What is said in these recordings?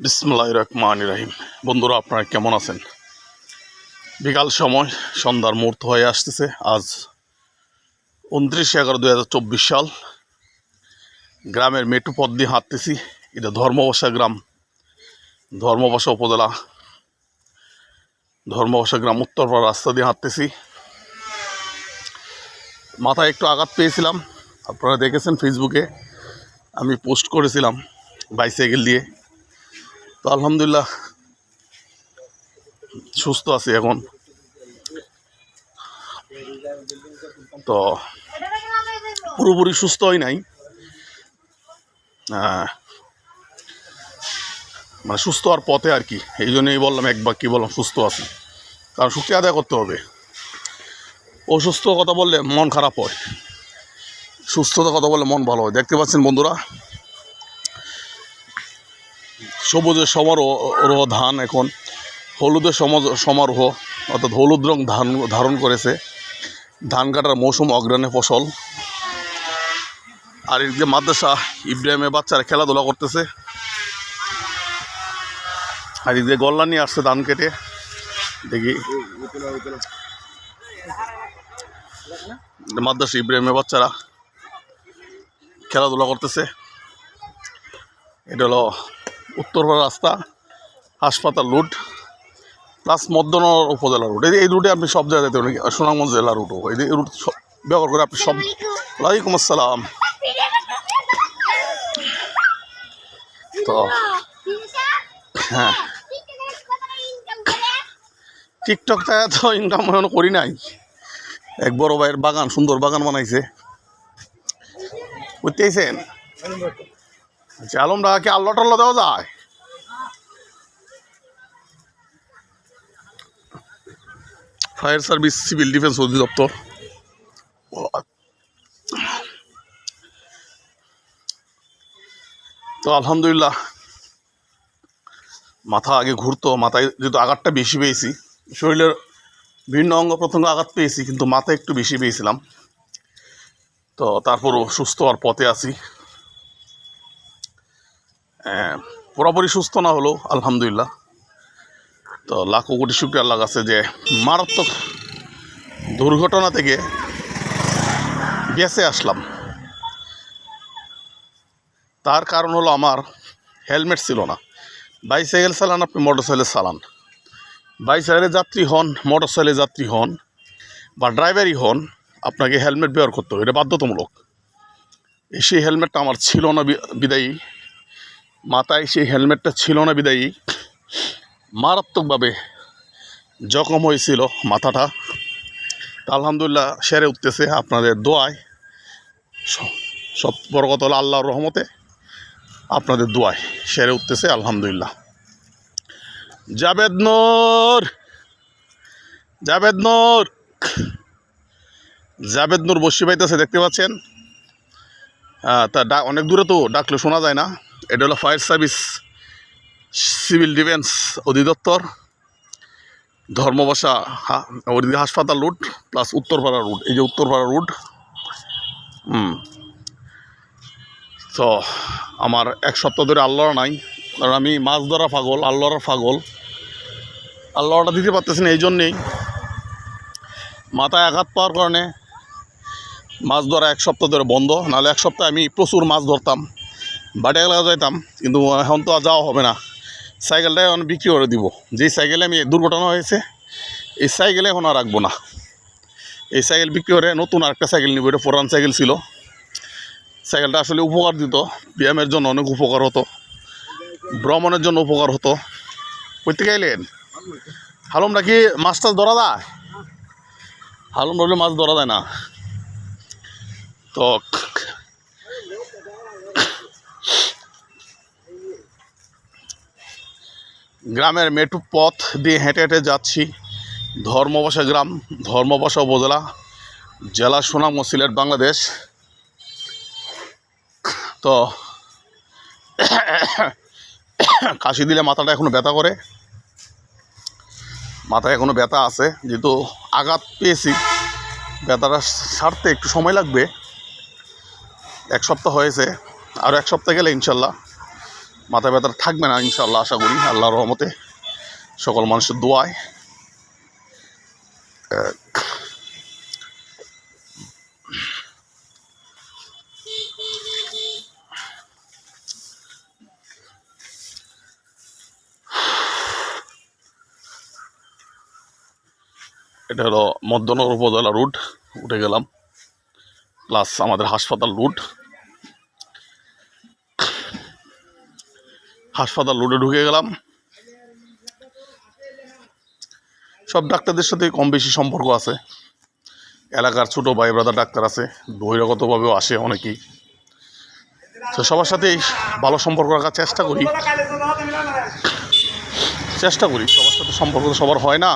বিসমুল্লাহ রহমান রাহিম। বন্ধুরা, আপনারা কেমন আছেন? বিকাল সময়, সন্ধ্যার মুহূর্ত হয়ে আসতেছে। আজ উনত্রিশে এগারো দুই সাল। গ্রামের মেটু পথ দিয়ে হাঁটতেছি। এটা ধর্মবাসা গ্রাম। ধর্মবাসা উপজেলা। ধর্মবাসা গ্রাম উত্তরপাড়া রাস্তা দিয়ে হাঁটতেছি। মাথায় একটু আঘাত পেয়েছিলাম। আপনারা দেখেছেন ফেসবুকে আমি পোস্ট করেছিলাম বাইসাইকেল দিয়ে। তো আলহামদুলিল্লাহ সুস্থ আছি এখন। তো পুরোপুরি সুস্থ হয় নাই। আহ, মানে সুস্থ হওয়ার পথে আর কি এই জন্যই বললাম এক বাক্যে বললাম সুস্থ আছি। কারণ সুখী আদায় করতে হবে। অসুস্থ কথা বললে মন খারাপ হয়। সুস্থতা কথা বললে মন ভালো হয়। দেখতে পাচ্ছেন বন্ধুরা সবুজের সমারোহ ধান এখন, হলুদের সমারোহ, অর্থাৎ হলুদ রং ধান, ধারণ করেছে। ধান কাটার মৌসুম অগ্রাণে ফসল। আর এদিকে মাদ্রাসা ইব্রাহিমের বাচ্চারা খেলাধুলা করতেছে। আর এদিকে গল্লা নিয়ে আসছে ধান কেটে। দেখি। মাদ্রাসা ইব্রাহিমের বাচ্চারা খেলাধুলা করতেছে। এটা হলো উত্তরপাড়া রাস্তা হাসপাতাল রুট প্লাস মদ্যনগর উপজেলা রুট। এই রুটে আপনি সব জায়গায় যেতে পারেন সুনামগঞ্জ জেলা রুটও। এই এই রুট সব ব্যবহার করে আপনি সব ওয়ালাইকুম আসসালাম। তো হ্যাঁ। টিকটক থেকে তো ইনকাম এখনও করি নাই। এক বড় ভাইয়ের বাগান সুন্দর বাগান বানাইছে। বুঝতেছেন? আচ্ছা আলমডা কি আল্লাহ টাল্লা দেওয়া যায়। ফায়ার সার্ভিস, সিভিল ডিফেন্স অধিদপ্তর। তো আলহামদুলিল্লাহ, মাথা আগে ঘুরতো, মাথায় যেহেতু আঘাতটা বেশি পেয়েছি, শরীরের বিভিন্ন অঙ্গ প্রত্যঙ্গ আঘাত পেয়েছি, কিন্তু মাথায় একটু বেশি পেয়েছিলাম। তো তারপরও সুস্থ হওয়ার পথে আছি। পুরোপুরি সুস্থ না হলেও আলহামদুলিল্লাহ। তো লাখো কোটি শুক্রিয়া আল্লাহ কাছে যে মারাত্মক দুর্ঘটনা থেকে বেঁচে আসলাম। তার কারণ হলো আমার হেলমেট ছিল না। বাইসাইকেল চালান, আপনি মোটর সাইকেল চালান। বাইসাইকেলের যাত্রী হন মোটর সাইকেলের যাত্রী হন বা ড্রাইভারই হন, আপনাকে হেলমেট ব্যবহার করতে হবে। এটা বাধ্যতামূলক। সেই হেলমেটটা আমার ছিল না বিদায়ী। মাথায় সেই হেলমেটটা ছিল না বিদায়ী। মারাত্মকভাবে জখম হয়েছিল মাথাটা। তা আলহামদুলিল্লাহ সেরে উঠতেছে আপনাদের দোয়ায়। সব বড় কথা হলো আল্লাহর রহমতে আপনাদের দোয়ায় সেরে উঠতেছে আলহামদুলিল্লাহ। জাবেদ নূর জাবেদ নূর জাবেদ বসি পাইতেছে, দেখতে পাচ্ছেন? তা অনেক দূরে তো ডাকলে শোনা যায় না। এটা হলো ফায়ার সার্ভিস, সিভিল ডিফেন্স অধিদপ্তর, ধর্মবাসা হাসপাতাল রুট, প্লাস উত্তরপাড়া রুট, এই যে উত্তরপাড়া রুট। হুম। তো আমার এক সপ্তাহ ধরে আল্লাহর নাই, কারণ আমি মাছ ধরা পাগল, আল্লাহর পাগল। আল্লাহটা দিতে পারতেছি না এই জন্যেই মাথায় আঘাত পাওয়ার কারণে মাছ ধরা এক সপ্তাহ ধরে বন্ধ, নাহলে এক সপ্তাহে আমি প্রচুর মাছ ধরতাম। বাটে এলাকা যাইতাম, কিন্তু এখন তো আর যাওয়া হবে না। সাইকেলটাই এখন বিক্রি করে দিব। যে সাইকেলে আমি দুর্ঘটনা হয়েছে, এই সাইকেলে এখন আর রাখব না। এই সাইকেল বিক্রি করে নতুন আরেকটা সাইকেল নিব, এটা পুরান সাইকেল ছিল। সাইকেলটা আসলে উপকার দিত, ব্যায়ামের জন্য অনেক উপকার হতো, ভ্রমণের জন্য উপকার হতো। করতে গেলেন? হালুমটা কি মাছ টাছ ধরা যায়? হালুম ধরলে মাছ ধরা যায় না। তো গ্রামের মেটু পথ দিয়ে হেঁটে হেঁটে যাচ্ছি। ধর্মবাসা গ্রাম, ধর্মবাসা উপজেলা, জেলা সুনাম ও সিলেট বাংলাদেশ। তো কাশি দিলে মাথাটা এখনও ব্যথা করে। মাথায় এখনও ব্যথা আছে, যেহেতু আঘাত পেয়েছি। ব্যথাটা সারতে একটু সময় লাগবে। এক সপ্তাহ হয়েছে, আর এক সপ্তাহ গেলে ইনশাল্লাহ। মাথা ব্যথা থাকবে না ইনশাল্লাহ আশা করি, আল্লাহর রহমতে। সকল মানুষের দোয়ায়। এটা হলো মধ্যনগর উপজেলা রুট উঠে গেলাম। প্লাস আমাদের হাসপাতাল রুট হাসপাতাল রুটে ঢুকে গেলাম। সব ডাক্তারদের সাথে কম বেশি সম্পর্ক আছে। এলাকার ছোটো ভাই ব্রাদার ডাক্তার আছে, বহিরাগতভাবেও আসে অনেকেই। তো সবার সাথেই ভালো সম্পর্ক রাখার চেষ্টা করি। চেষ্টা করি, সবার সাথে সম্পর্ক তো সবার হয় না,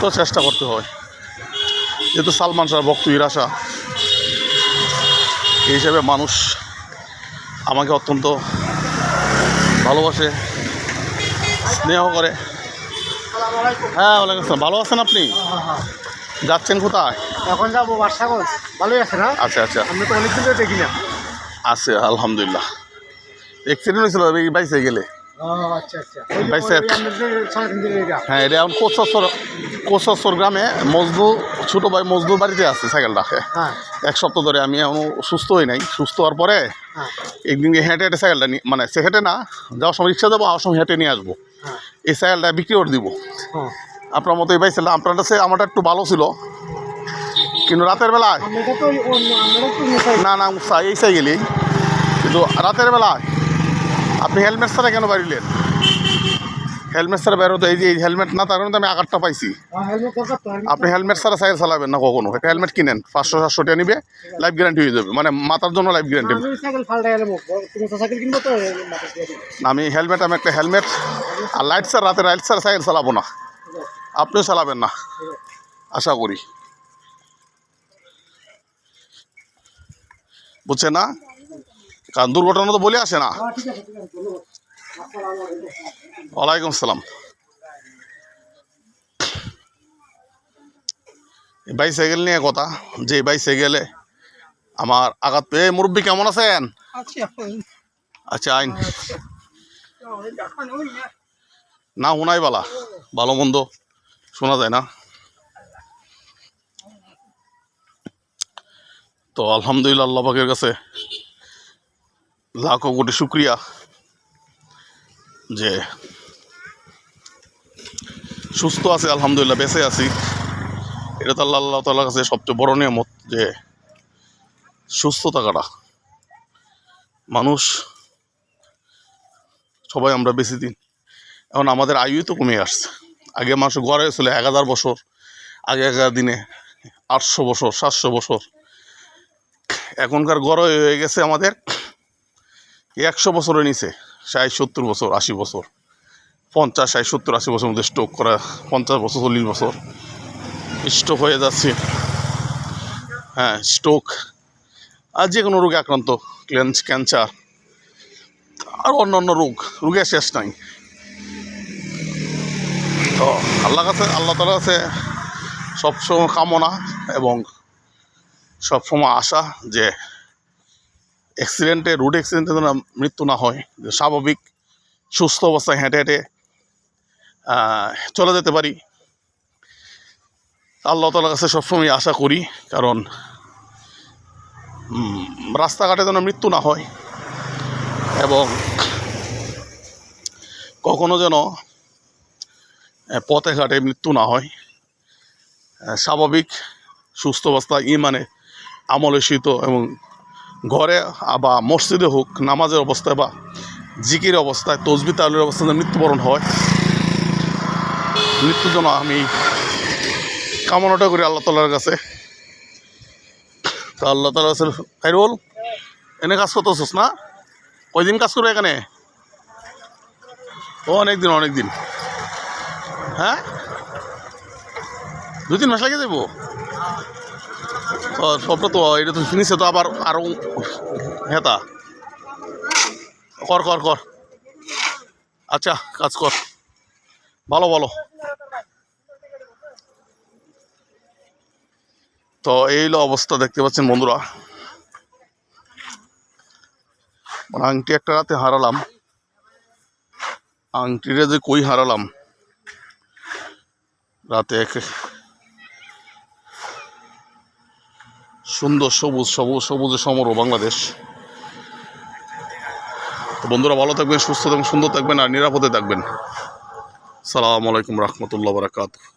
তো চেষ্টা করতে হয়। যেহেতু সালমান শাহ ভক্তবীর আশা এই হিসাবে মানুষ আমাকে অত্যন্ত ভালোবাসে স্নেহ করে। হ্যাঁ ওয়ালাইকুম আসসালাম। ভালো আছেন আপনি? যাচ্ছেন কোথায়? এখন যাব বাদশাগঞ্জ। ভালোই আছে না? আচ্ছা আচ্ছা। আমি তো অনেকদিন ধরে দেখি না। আছে আলহামদুলিল্লাহ। অ্যাক্সিডেন্ট হয়েছিল এই বাইসে গেলে। আচ্ছা আচ্ছা। এটা। হ্যাঁ এটা এখন কোচর কোচর গ্রামে মজদু ছোটো ভাই মজদুর বাড়িতে আছে সাইকেলটা হ্যাঁ। এক সপ্তাহ ধরে আমি এখনও সুস্থ হই নাই। সুস্থ হওয়ার পরে হ্যাঁ। একদিন হেঁটে হেঁটে সাইকেলটা নিয়ে মানে সে হেঁটে না যাওয়ার সময় রিক্সা যাব আওয়ার সময় হেঁটে নিয়ে আসব। হ্যাঁ। এই সাইকেলটা বিক্রি করে দিব। আপনার মতো এই বাইছিল আপনার কাছে আমারটা একটু ভালো ছিল। কিন্তু রাতের বেলায় না না এই সাইকেলই কিন্তু রাতের বেলায় আপনি হেলমেট ছাড়া কেন বাড়িলেন? হেলমেট ছাড়া বেরোতো এই যে এই হেলমেট না তার কারণে আমি আঘাতটা পাইছি। helmet আপনি হেলমেট ছাড়া সাইকেল চালাবেন না কখনো? একটা হেলমেট কিনেন পাঁচশো সাতশো টাকা নিবে লাইফ গ্যারান্টি হয়ে যাবে। মানে মাথার জন্য লাইফ গ্যারান্টি আমি হেলমেট আমি একটা হেলমেট আর লাইট ছাড়া রাতে লাইট ছাড়া সাইকেল চালাবো না। আপনিও চালাবেন না। আশা করি। বুঝছেন না? কারণ দুর্ঘটনা তো বলে আসে না। ওয়ালাইকুম সালাম। বাইসাইকেল নিয়ে কথা যে বাইসাইকেলে আমার আঘাত পেয়ে। মুরব্বী কেমন আছেন? আচ্ছা আচ্ছা আইন। না শোনাই বালা। ভালো মন্দ শোনা যায় না। তো আলহামদুলিল্লাহ আল্লাহ পাকের কাছে লাখো কোটি শুক্রিয়া। যে সুস্থ আছে, আলহামদুলিল্লাহ, বেঁচে আছি। এটা তো আল্লাহ আল্লাহ তাল্লার কাছে সবচেয়ে বড় নিয়ামত যে সুস্থ থাকাটা মানুষ সবাই আমরা বেশি দিন এখন আমাদের আয়ুই তো কমে আসছে। আগে মানুষ গড়ে ছিল এক হাজার বছর আগে আগেকার দিনে আটশো বছর, সাতশো বছর। এখনকার গড় হয়ে গেছে আমাদের একশো বছরের নিচে। ষাট সত্তর বছর, আশি বছর। পঞ্চাশ, ষাট সত্তর, আশি বছর মধ্যে স্ট্রোক করা, পঞ্চাশ বছর, চল্লিশ বছর। স্ট্রোক হয়ে যাচ্ছে। হ্যাঁ স্ট্রোক আর যে কোনো রোগে আক্রান্ত ক্যান্স ক্যান্সার আর অন্যান্য রোগ, রোগের শেষ নাই। তো আল্লাহ কাছে, আল্লাহ তালা কাছে সবসময় কামনা এবং সবসময় আশা যে অ্যাক্সিডেন্টে রোড অ্যাক্সিডেন্টে যেন মৃত্যু না হয় স্বাভাবিক সুস্থ অবস্থায় হেঁটে হেঁটে চলে যেতে পারি। আল্লাহ তালার কাছে সবসময় আশা করি, কারণ রাস্তাঘাটে যেন মৃত্যু না হয় এবং কখনো যেন পথে ঘাটে মৃত্যু না হয়। স্বাভাবিক সুস্থ অবস্থা ইমানে আমলে শীত এবং ঘরে বা মসজিদে হোক, নামাজের অবস্থায় বা জিকির অবস্থায়, তসবি তালের অবস্থায় যেন মৃত্যুবরণ হয়। মৃত্যু যেন আমি কামনাটা করি আল্লাহ তালার কাছে। তো আল্লাহ তালা কাছে খাইরুল, এনে কাজ করতেছিস না? কয়দিন কাজ করবে এখানে? ও অনেক দিন অনেক দিন। হ্যাঁ? দুই তিন মাস লাগিয়ে দেবো ও সবটা তো, এটা তো শুনিছে তো আবার আরও হেতা। কর কর কর। আচ্ছা কাজ কর। ভালো ভালো। তো এই অবস্থা, দেখতে পাচ্ছেন বন্ধুরা। মানে আংটি একটা রাতে হারালাম। আংটিটা যে কই হারালাম? রাতে এক সুন্দর সবুজ সবুজ, সবুজে সমর বাংলাদেশ। তো বন্ধুরা, ভালো থাকবেন, সুস্থ থাকবেন, সুন্দর থাকবেন আর নিরাপদে থাকবেন। সালাম আলাইকুম রহমতুল্লাহ বারাকাতুহ।